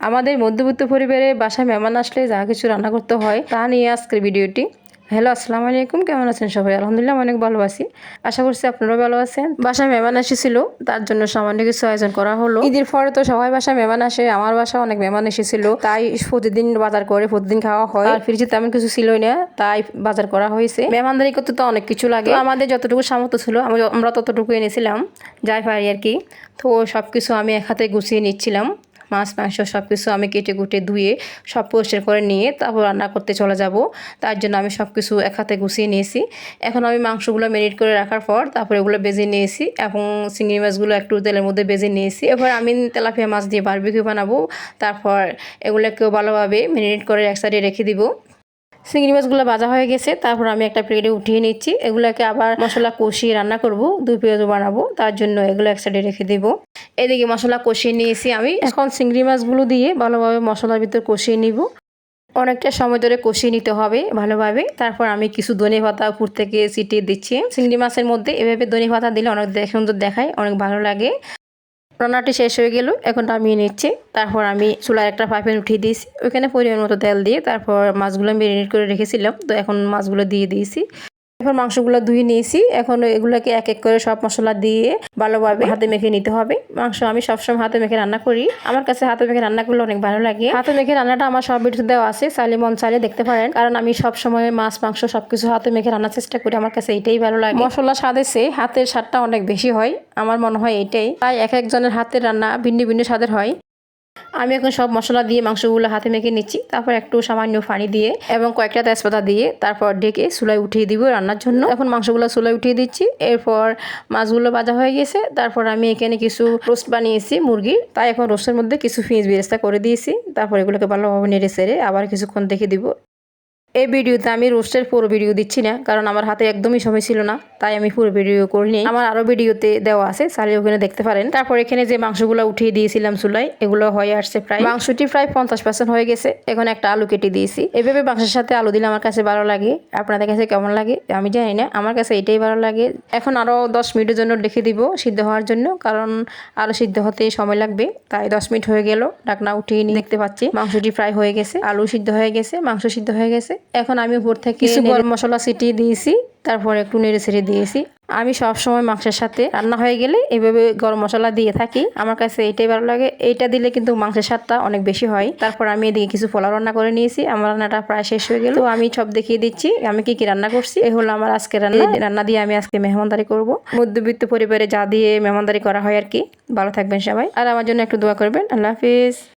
আমাদের মধ্যবিত্ত পরিবারে বাসায় মেহমান আসলে যা কিছু রান্না করতে হয় তা নিয়ে আজকের ভিডিওটি। হ্যালো, আসসালামু আলাইকুম। কেমন আছেন সবাই? আলহামদুলিল্লাহ অনেক ভালো আছি। আশা করছি আপনারাও ভালো আছেন। বাসায় মেহমান এসেছিল, তার জন্য সামান্য কিছু আয়োজন করা হলো। ঈদের পরে তো সবাই বাসায় মেহমান আসে, আমার বাসায় অনেক মেহমান এসেছিল। তাই প্রতিদিন বাজার করে প্রতিদিন খাওয়া হয়। আর ফ্রিজে তেমন কিছু ছিলই না, তাই বাজার করা হয়েছে। মেহমানদারি করতে তো অনেক কিছু লাগে। আমাদের যতটুকু সামর্থ্য ছিল, আমরা ততটুকু এনেছিলাম, যাই পারি আর কি। তো সব কিছু আমি এক হাতে গুছিয়ে নিচ্ছিলাম। মাছ, মাংস সব কিছু আমি কেটে কুটে ধুয়ে সব পরিষ্কার করে নিয়ে তারপর রান্না করতে চলে যাব। তার জন্য আমি সব কিছু এক হাতে গুছিয়ে নিয়েছি। এখন আমি মাংসগুলো মেরিট করে রাখার পর তারপরে ওগুলো বেজে নিয়েছি এবং চিংড়ি মাছগুলো একটু তেলের মধ্যে বেজে নিয়েছি। এবার আমি তেলাপিয়া মাছ দিয়ে বারবিকিউ বানাবো। তারপর এগুলোকেও ভালোভাবে মেরিনেট করে এক সাইডে রেখে দিব। চিংড়ি মাছগুলো ভাজা হয়ে গেছে, তারপর আমি একটা প্লেটে উঠিয়ে নিচ্ছি। এগুলোকে আবার মশলা কষিয়ে রান্না করব দুই পেঁয়াজ বানাবো, তার জন্য এগুলো এক সাইডে রেখে দেবো। এদিকে মশলা কষিয়ে নিয়েছি আমি। এখন চিংড়ি মাছগুলো দিয়ে ভালোভাবে মশলার ভিতর কষিয়ে নিব। অনেকটা সময় ধরে কষিয়ে নিতে হবে ভালোভাবে। তারপর আমি কিছু ধনে পাতা উপর থেকে ছিটিয়ে দিচ্ছি। চিংড়ি মাছের মধ্যে এভাবে ধনে পাতা দিলে অনেক সুন্দর দেখায়, অনেক ভালো লাগে। রান্নাটি শেষ হয়ে গেল। এখন নামিয়ে নিচ্ছি। তারপর আমি চুলার একটা পাইপেন উঠিয়ে দিয়েছি। ওইখানে পরিমাণ মতো তেল দিয়ে তারপর মাছগুলো মেরিনেট করে রেখেছিলাম। তো এখন মাছগুলো দিয়ে দিয়েছি। এখন মাংসগুলো ধুয়ে নিয়েছি। এখন এগুলোকে এক এক করে সব মশলা দিয়ে ভালোভাবে হাতে মেখে নিতে হবে। মাংস আমি সবসময় হাতে মেখে রান্না করি। আমার কাছে হাতে মেখে রান্না করলে অনেক ভালো লাগে। হাতে মেখে রান্নাটা আমার সব ভিডিও দেওয়া আছে। চাইলে মন চাইলে দেখতে পারেন। কারণ আমি সব সময় মাছ, মাংস সবকিছু হাতে মেখে রান্নার চেষ্টা করি। আমার কাছে এইটাই ভালো লাগে। মশলা স্বাদে সে হাতের স্বাদটা অনেক বেশি হয়। আমার মনে হয় এটাই। তাই এক একজনের হাতের রান্না ভিন্ন ভিন্ন স্বাদের হয়। আমি এখন সব মশলা দিয়ে মাংসগুলো হাতে মেখে নিচ্ছি। তারপর একটু সামান্য পানি দিয়ে এবং কয়েকটা তেজপাতা দিয়ে তারপর ঢেকে চুলায় উঠিয়ে দিব রান্নার জন্য। এখন মাংসগুলো চুলায় উঠিয়ে দিচ্ছি। এরপর মাছগুলো ভাজা হয়ে গেছে। তারপর আমি এখানে কিছু রোস্ট বানিয়েছি মুরগির। তাই এখন রোস্টের মধ্যে কিছু ফিঁজ বেরেস্তা করে দিয়েছি। তারপর এগুলোকে ভালোভাবে নেড়ে সেরে আবার কিছুক্ষণ দেখে দিব। এই ভিডিওতে আমি রোস্টের পুরো ভিডিও দিচ্ছি না, কারণ আমার হাতে একদমই সময় ছিল না, তাই আমি পুরো ভিডিও করিনি। আমার আরও ভিডিওতে দেওয়া আছে চাইলে ওখানে দেখতে পারেন। তারপর এখানে যে মাংসগুলো উঠিয়ে দিয়েছিলাম চুলায়, এগুলো হয়ে আসছে প্রায়। মাংসটি প্রায় পঞ্চাশ পার্সেন্ট হয়ে গেছে, এখন একটা আলু কেটে দিয়েছি। এভাবে মাংসের সাথে আলু দিলে আমার কাছে ভালো লাগে, আপনাদের কাছে কেমন লাগে আমি জানি না, আমার কাছে এটাই ভালো লাগে। এখন আরও দশ মিনিটের জন্য রেখে দিব সিদ্ধ হওয়ার জন্য, কারণ আরও সিদ্ধ হতে সময় লাগবে, তাই দশ মিনিট হয়ে গেল ডাকনা উঠিয়ে দেখতে পাচ্ছি। মাংসটি ফ্রাই হয়ে গেছে, আলু সিদ্ধ হয়ে গেছে, মাংস সিদ্ধ হয়ে গেছে। এখন আমি উপর থেকে কিছু গরম মশলা ছিটিয়ে দিয়েছি তারপর একটু নেড়ে ছেড়ে দিয়েছি। আমি সব সময় মাংসের সাথে রান্না হয়ে গেলে এভাবে গরম মশলা দিয়ে থাকি। আমার কাছে এটাই ভালো লাগে। এইটা দিলে কিন্তু মাংসের স্বাদটা অনেক বেশি হয়। তারপর আমি এদিকে কিছু পোলাও রান্না করে নিয়েছি। আমার রান্নাটা প্রায় শেষ হয়ে গেল। তো আমি সব দেখিয়ে দিচ্ছি আমি কি কি রান্না করছি। এই হলো আমার আজকে রান্না। রান্না দিয়ে আমি আজকে মেহমানদারি করব। মধ্যবিত্ত পরিবারে যা দিয়ে মেহমানদারি করা হয় আর কি। ভালো থাকবেন সবাই। আর আমার জন্য একটু দোয়া করবেন। আল্লাহ হাফিজ।